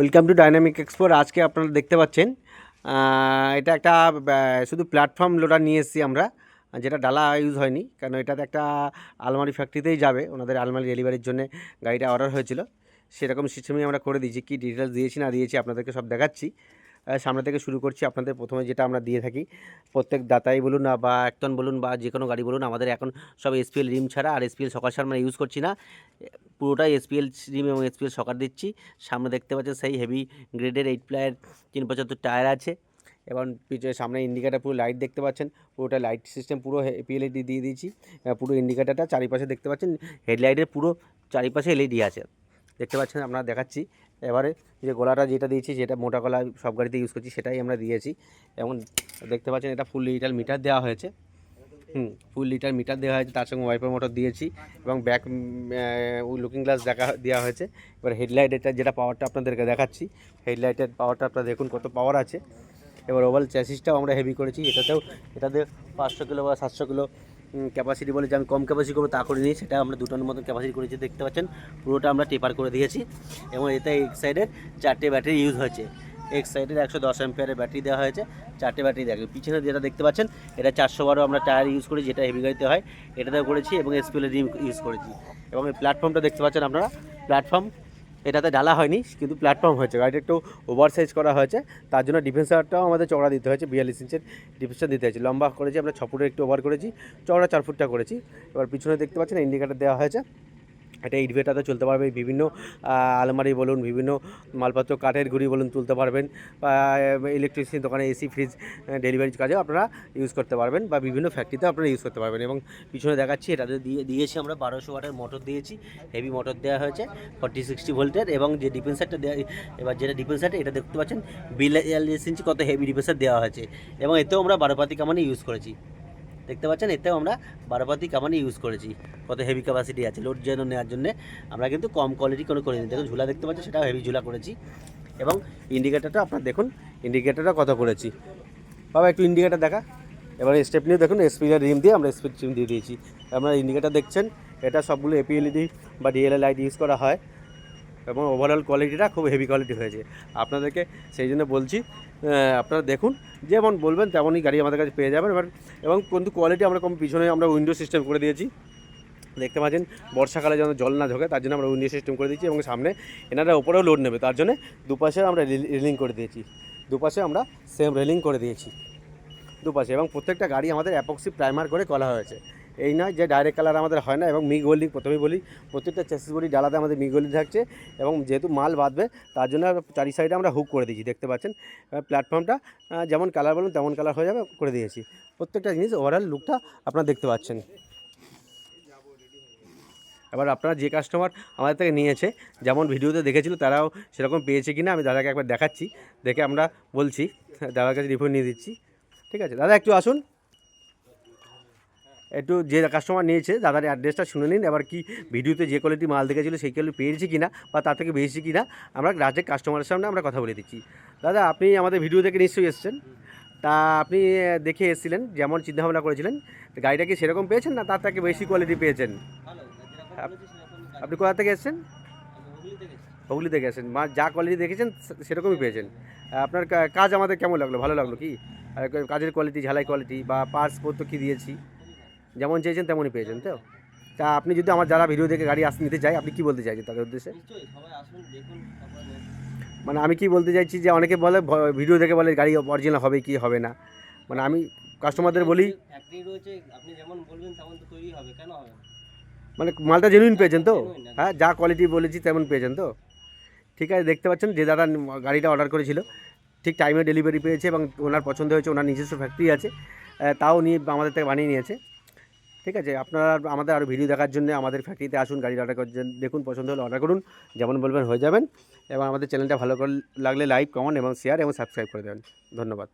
Welcome to dynamic এক্সপোর আজকে আপনারা দেখতে পাচ্ছেন এটা একটা শুধু প্ল্যাটফর্ম লোডার নিয়ে এসেছি আমরা, যেটা ডালা ইউজ হয়নি কারণ এটাতে একটা আলমারি ফ্যাক্টরিতেই যাবে, ওনাদের আলমারি ডেলিভারির জন্য গাড়িটা অর্ডার হয়েছিল। সেরকম সিস্টেমই আমরা করে দিয়েছি, কী ডিটেলস দিয়েছি না দিয়েছি আপনাদেরকে সব দেখাচ্ছি। সামনে থেকে শুরু করছি। আপনাদের প্রথমে যেটা আমরা দিয়ে থাকি, প্রত্যেক দাতাই বলুন না বা একটন বলুন বা যে কোনো গাড়ি বলুন, আমাদের এখন সব এসপিএল রিম ছাড়া আর এসপিএল সকাল সার আমরা ইউজ করছি না। পুরোটাই এসপিএল রিম এবং এসপিএল সকার দিচ্ছি। সামনে দেখতে পাচ্ছেন সেই হেভি গ্রেডের এইট প্লায়ের তিন পঁচাত্তর টায়ার আছে। এবং পিছনে সামনে ইন্ডিকেটার পুরো লাইট দেখতে পাচ্ছেন। পুরোটা লাইট সিস্টেম পুরো পিএলইডি দিয়ে দিয়েছি। পুরো ইন্ডিকেটারটা চারিপাশে দেখতে পাচ্ছেন। হেডলাইটের পুরো চারিপাশে এলইডি আছে। দেখতে পাচ্ছেন আপনারা দেখাচ্ছি। এবারে যে গলাটা যেটা দিয়েছি, যেটা মোটা গলা সব গাড়িতে ইউজ করছি, সেটাই আমরা দিয়েছি। এবং দেখতে পাচ্ছেন এটা ফুল লিটার মিটার দেওয়া হয়েছে। হুম ফুল লিটার মিটার দেওয়া হয়েছে, তার সঙ্গে ওয়াইপার মোটর দিয়েছি এবং ব্যাক লুকিং গ্লাস দেখা, দেওয়া হয়েছে। এবার হেডলাইট এটা যেটা পাওয়ারটা আপনাদেরকে দেখাচ্ছি হেডলাইটের পাওয়ারটা আপনারা দেখুন কত পাওয়ার আছে। এবার ওভাল চ্যাসিসটাও আমরা হেভি করেছি, এটাতেও, এটাতে পাঁচশো কিলো বা সাতশো কিলো ক্যাপাসিটি বলে যে আমি কম ক্যাপাসিটি করব তা করিনি সেটা আমরা দুটোর মতন ক্যাপাসিটি করেছি, দেখতে পাচ্ছেন। পুরোটা আমরা টেপার করে দিয়েছি এবং এতে এক সাইডের চারটে ব্যাটারি ইউজ হয়েছে। এক সাইডের একশো দশ অ্যাম্পিয়ারের ব্যাটারি দেওয়া হয়েছে, চারটে ব্যাটারি দেখে পিছনে যেটা দেখতে পাচ্ছেন, এটা চারশো বারো আমরা টায়ার ইউজ করি যেটা হেভি গাড়িতে হয়, এটাতেও করেছি এবং এসপিএল রিম ইউজ করেছি। এবং এই প্ল্যাটফর্মটা দেখতে পাচ্ছেন আপনারা প্ল্যাটফর্ম এটাতে ডালা হয়নি, কিন্তু প্ল্যাটফর্ম হয়েছে। গাড়িটা একটু ওভার সাইজ করা হয়েছে, তার জন্য ডিফেন্সারটাও আমাদের চওড়া দিতে হয়েছে, বিয়াল্লিশ ইঞ্চের ডিফেন্সার দিতে হয়েছে। লম্বা করেছি, আমরা ছ ফুটের একটু ওভার করেছি, চওড়া চার ফুটটা করেছি। এবার পিছনে দেখতে পাচ্ছেন ইন্ডিকেটার দেওয়া হয়েছে। এটা ইনভেটারতে চলতে পারবে, বিভিন্ন আলমারি বলুন, বিভিন্ন মালপত্র, কাঠের গুঁড়ি বলুন তুলতে পারবেন, বা ইলেকট্রিসিটি দোকানে এসি ফ্রিজ ডেলিভারি কাজেও আপনারা ইউজ করতে পারবেন, বা বিভিন্ন ফ্যাক্টরিতে আপনারা ইউজ করতে পারবেন এবং পিছনে দেখাচ্ছি এটাতে দিয়ে দিয়েছি আমরা বারোশো ওয়াটের মোটর দিয়েছি হেভি মোটর দেওয়া হয়েছে ফর্টি সিক্সটি ভোল্টের এবং যে ডিফেন্সারটা দেওয়া এবার যেটা ডিফেন্সারটা এটা দেখতে পাচ্ছেন, বিয়াল্লিশ ইঞ্চি কত হেভি ডিফেন্সার দেওয়া হয়েছে এবং এতেও আমরা বারোপাতি কামানে ইউজ করেছি। দেখতে পাচ্ছেন? এতেও আমরা বারোপাতি কামানি ইউজ করেছি। কত হেভি ক্যাপাসিটি আছে লোড যেন নেওয়ার জন্য। আমরা কিন্তু কম কোয়ালিটি কোনো করিনি। দেখুন, ঝুলা দেখতে পাচ্ছেন, সেটাও হেভি ঝুলা করেছি। এবং ইন্ডিকেটারটা আপনার দেখুন ইন্ডিকেটারটা কত করেছি। বাবা, একটু ইন্ডিকেটার দেখা। এবার স্টেপ নিয়ে দেখুন স্পিডের রিম দিয়ে আমরা স্পিড রিম দিয়ে দিয়েছি। আপনারা ইন্ডিকেটার দেখছেন, এটা সবগুলো এপিএলইডি বা ডিএলএ লাইট ইউজ করা হয়। এবং ওভারঅল কোয়ালিটিটা খুব হেভি কোয়ালিটি হয়েছে। আপনাদেরকে সেই জন্য বলছি আপনারা দেখুন, যেমন বলবেন তেমনই গাড়ি আমাদের কাছে পেয়ে যাবেন। এবং কিন্তু কোয়ালিটি আমরা কম, পিছনে আমরা উইন্ডো সিস্টেম করে দিয়েছি। দেখতে পাচ্ছেন, বর্ষাকালে যেন জল না ঢোকে, তার জন্য আমরা উইন্ডো সিস্টেম করে দিয়েছি এবং সামনে এনারা উপরেও লোড নেবে। তার জন্য দুপাশে আমরা রেলিং করে দিয়েছি। দুপাশে আমরা সেম রেলিং করে দিয়েছি। দুপাশে, এবং প্রত্যেকটা গাড়ি আমাদের অ্যাপক্সি প্রাইমার করে করা হয়েছে। এই নয় যে ডাইরেক্ট কালার আমাদের হয় না এবং মিগ ওয়েল্ডিং প্রথমেই বলি, প্রত্যেকটা চেসিস বডি ডালাতে আমাদের মিগ ওয়েল্ডিং থাকছে এবং যেহেতু মাল বাঁধবে, তার জন্য চারি সাইডে আমরা হুক করে দিয়েছি, দেখতে পাচ্ছেন? প্ল্যাটফর্মটা যেমন কালার বলুন, তেমন কালার হয়ে যাবে, করে দিয়েছি। প্রত্যেকটা জিনিস ওভারঅল লুকটা আপনারা দেখতে পাচ্ছেন। এবার আপনারা যে কাস্টমার আমাদের থেকে নিয়েছে, যেমন ভিডিওতে দেখেছিল, তারাও সেরকম পেয়েছে কিনা, আমি দাদাকে একবার দেখাচ্ছি, দেখে আমরা বলছি, দাদার কাছে রিপোর্ট নিয়ে দিচ্ছি। ঠিক আছে? দাদা, একটু আসুন। একটু যে কাস্টমার নিয়েছে, দাদার অ্যাড্রেসটা শুনে নিন। এবার কি ভিডিওতে যে কোয়ালিটি মাল দেখেছিল, সেই কোয়ালিটি পেয়েছি কিনা বা তার থেকে বেশি কিনা, আমরা ডাইরেক্ট কাস্টমারের সামনে আমরা কথা বলে দিচ্ছি। দাদা, আপনি আমাদের ভিডিও থেকে নিশ্চয়ই এসেছেন। তা আপনি দেখে এসেছিলেন, যেমন চিন্তাভাবনা করেছিলেন, গাড়িটা কি সেরকম পেয়েছেন না তার থেকে বেশি কোয়ালিটি পেয়েছেন? আপনি কোথা থেকে এসেছেন? হুগলি থেকে এসেছেন। মা, যা কোয়ালিটি দেখেছেন সেরকমই পেয়েছেন। আপনার কা- কাজ আমাদের কেমন লাগল? ভালো লাগল কি? কাজের কোয়ালিটি ঝালাই কোয়ালিটি বা পার্টস পত্র কী দিয়েছি? যেমন চেয়েছেন তেমনই পেয়েছেন তো? তা আপনি যদি আমার যারা ভিডিও দেখে গাড়ি আস নিতে চাই আপনি কি বলতে চাইছেন তাদের উদ্দেশ্যে। মানে আমি কি বলতে চাইছি যে অনেকে বলে ভিডিও দেখে বলে গাড়ি অরিজিনাল হবে কি হবে না? মানে আমি কাস্টমারদের বলি আপনি যেমন বলবেন তেমন তো তৈরি হবে কেন হবে মানে মালটা জেনুইন পেয়েছেন তো? হ্যাঁ যা কোয়ালিটি বলেছি তেমন পেয়েছেন তো? ঠিক আছে দেখতে পাচ্ছেন যে দাদা গাড়িটা অর্ডার করেছিল। ঠিক টাইমে ডেলিভারি পেয়েছে এবং ওনার পছন্দ হয়েছে ওনার নিজস্ব ফ্যাক্টরি আছে। তাও নিয়ে আমাদের থেকে বানিয়ে নিয়েছে। ঠিক আছে? আপনারা আমাদের আরও ভিডিও দেখার জন্য আমাদের ফ্যাক্টরিতে আসুন, গাড়ি অর্ডার করছেন দেখুন, পছন্দ হলে অর্ডার করুন। যেমন বলবেন, হয়ে যাবেন। এবং আমাদের চ্যানেলটা ভালো করে, লাগলে লাইক কমেন্ট এবং শেয়ার এবং সাবস্ক্রাইব করে দেবেন। ধন্যবাদ।